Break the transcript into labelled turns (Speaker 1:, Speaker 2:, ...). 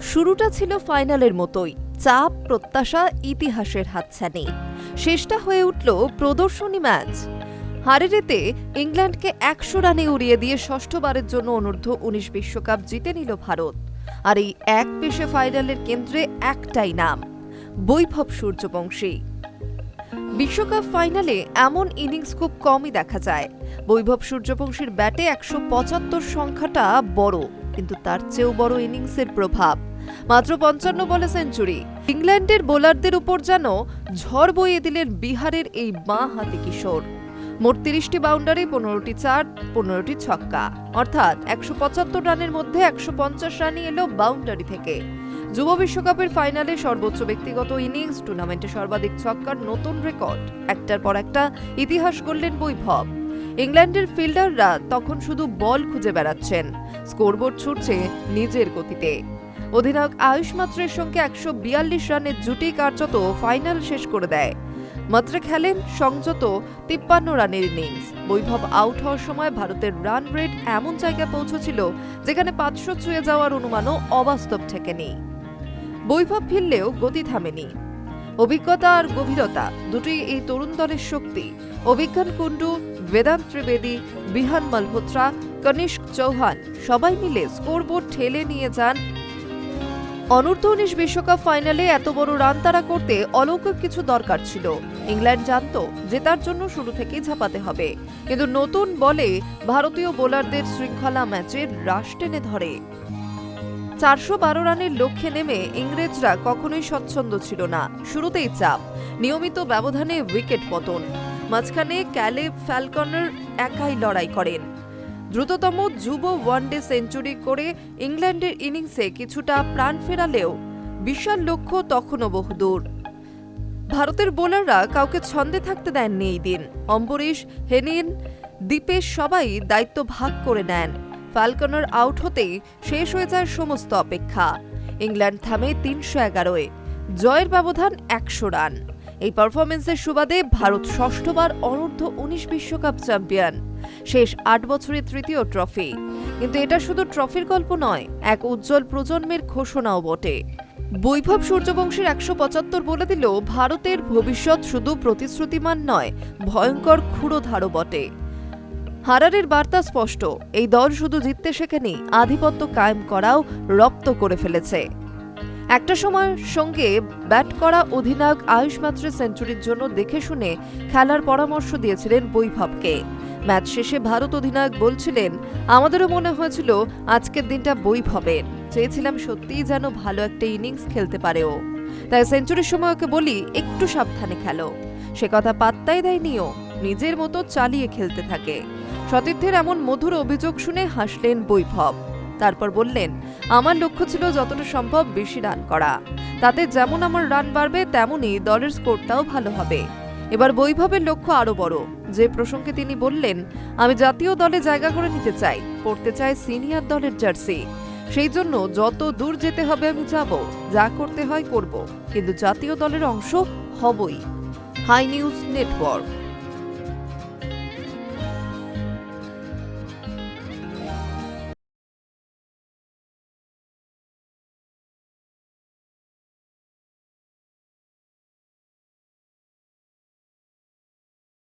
Speaker 1: শুরুটা ছিল ফাইনালের মতোই, চাপ, প্রত্যাশা, ইতিহাসের হাতছানি। শেষটা হয়ে উঠল প্রদর্শনী ম্যাচ। হারেরেতে ইংল্যান্ডকে একশো রানে উড়িয়ে দিয়ে ষষ্ঠবারের জন্য অনূর্ধ্ব উনিশ বিশ্বকাপ জিতে নিল ভারত। আর এই এক পেশে ফাইনালের কেন্দ্রে একটাই নাম, বৈভব সূর্যবংশী। বিশ্বকাপ ফাইনালে এমন ইনিংস খুব কমই দেখা যায়। বৈভব সূর্যবংশীর ব্যাটে একশো পঁচাত্তর সংখ্যাটা বড়, কিন্তু তার চেয়েও বড় ইনিংসের প্রভাব। মাত্র পঞ্চান্ন বলে সেঞ্চুরি। ইংল্যান্ডের বোলারদের উপর যেন ঝড় বইয়ে দিলেন বিহারের এই বাঁ হাতি কিশোর। মোট তিরিশটি বাউন্ডারি, পনেরোটি চার, পনেরোটি ছক্কা। অর্থাৎ একশো পঁচাত্তর রানের মধ্যে একশো পঞ্চাশ রানই এলো বাউন্ডারি থেকে। যুব বিশ্বকাপের ফাইনালে সর্বোচ্চ ব্যক্তিগত ইনিংস, টুর্নামেন্টে সর্বাধিক ছক্কার নতুন রেকর্ড। একটার পর একটা ইতিহাস গড়লেন বৈভব। ইংল্যান্ডের ফিল্ডাররা তখন শুধু বল খুঁজে বেড়াচ্ছেন। স্কোরবোর্ড ছুটছে নিজের গতিতে। অধিনায়ক আয়ুষ মাত্রের সঙ্গে একশো বিয়াল্লিশ রানের জুটি কার্যত ফাইনাল শেষ করে দেয়। মাত্রে খেলেন সংযত তিপ্পান্ন রানের ইনিংস। বৈভব আউট হওয়ার সময় ভারতের রান রেট এমন জায়গায় পৌঁছেছিল যেখানে পাঁচশো ছুঁয়ে যাওয়ার অনুমানও অবাস্তব ঠেকেনি। বৈভব ফিরলেও গতি থামেনি। অভিজ্ঞতা আর গভীরতা দুটি এই তরুণ দলের শক্তি। অভিজ্ঞান কুণ্ডু, বেদান্ত ত্রিবেদী, বিহান মালহোত্রা, কনিষ্ক চৌহান সবাই মিলে স্কোরবোর্ড ঠেলে নিয়ে যান অনূর্ধ্ব উনিশ বিশ্বকাপ ফাইনালে এত বড় রান তারা করতে অলৌকিক কিছু দরকার ছিল। ইংল্যান্ড জানত জেতার জন্য শুরু থেকেই ঝাঁপাতে হবে। কিন্তু নতুন বলে ভারতীয় বোলারদের শৃঙ্খলা ম্যাচের রাশ টেনে ধরে। চারশো বারো রানের লক্ষ্যে নেমে ইংরেজরা কখনোই স্বচ্ছন্দ ছিল না। শুরুতেই চাপ, নিয়মিত ব্যবধানে উইকেট পতন। মাঝখানে ক্যালে ফ্যালকনের একাই লড়াই করেন। দ্রুততম যুব ওয়ানডে সেঞ্চুরি করে ইংল্যান্ডের ইনিংসে কিছুটা প্রাণ ফেরালেও বিশাল লক্ষ্য তখনও বহুদূর। ভারতের বোলাররা কাউকে ছন্দে থাকতে দেননি এই দিন। অম্বরীশ, হেনিন দীপেশ সবাই দায়িত্ব ভাগ করে নেন। ফ্যালকনার আউট হতেই শেষ হয়ে যায় সমস্ত অপেক্ষা। ইংল্যান্ড থামে তিনশো এগারোয়। জয়ের ব্যবধান একশো রান। এই পারফরমেন্সের সুবাদে ভারত ষষ্ঠবার অনূর্ধ্ব উনিশ বিশ্বকাপ চ্যাম্পিয়ন। শেষ আট বছরের তৃতীয় ট্রফি। কিন্তু এটা শুধু ট্রফির গল্প নয়, এক উজ্জ্বল প্রজন্মের ঘোষণাও বটে। বৈভব সূর্যবংশের একশো পঁচাত্তর বলে দিল ভারতের ভবিষ্যৎ শুধু প্রতিশ্রুতিমান নয়, ভয়ঙ্কর ক্ষুরোধারও বটে। হারারের বার্তা স্পষ্ট, এই দল শুধু জিততে শেখেনি, আধিপত্য কায়েম করাও রপ্ত করে ফেলেছে। একটা সময় সঙ্গে ব্যাট করা অধিনায়ক আয়ুষ মাত্রে সেঞ্চুরির জন্য দেখে শুনে খেলার পরামর্শ দিয়েছিলেন বৈভবকে। ম্যাচ শেষে ভারত অধিনায়ক বলছিলেন, আমাদেরও মনে হয়েছিল আজকের দিনটা বৈভবের। চেয়েছিলাম সত্যিই যেন ভালো একটা ইনিংস খেলতে পারে ও তাই সেঞ্চুরির সময় ওকে বলি, একটু সাবধানে খেলো। সে কথা পাত্তাই দেয়নি ও নিজের মতো চালিয়ে খেলতে থাকে। সতীর্থের এমন মধুর অভিযোগ শুনে হাসলেন বৈভব। তারপর বললেন আমার লক্ষ্য ছিল যতটা সম্ভব বেশি রান করা। তাতে যেমন আমার রান বাড়বে, তেমনই দলের স্কোরটাও ভালো হবে। এবার বৈভবের লক্ষ্য আরও বড়। যে প্রসঙ্গে তিনি বললেন, আমি জাতীয় দলে জায়গা করে নিতে চাই, পড়তে চাই সিনিয়র দলের জার্সি। সেই জন্য যত দূর যেতে হবে আমি যাব, যা করতে হয় করব, কিন্তু জাতীয় দলের অংশ হবই। Hi news network.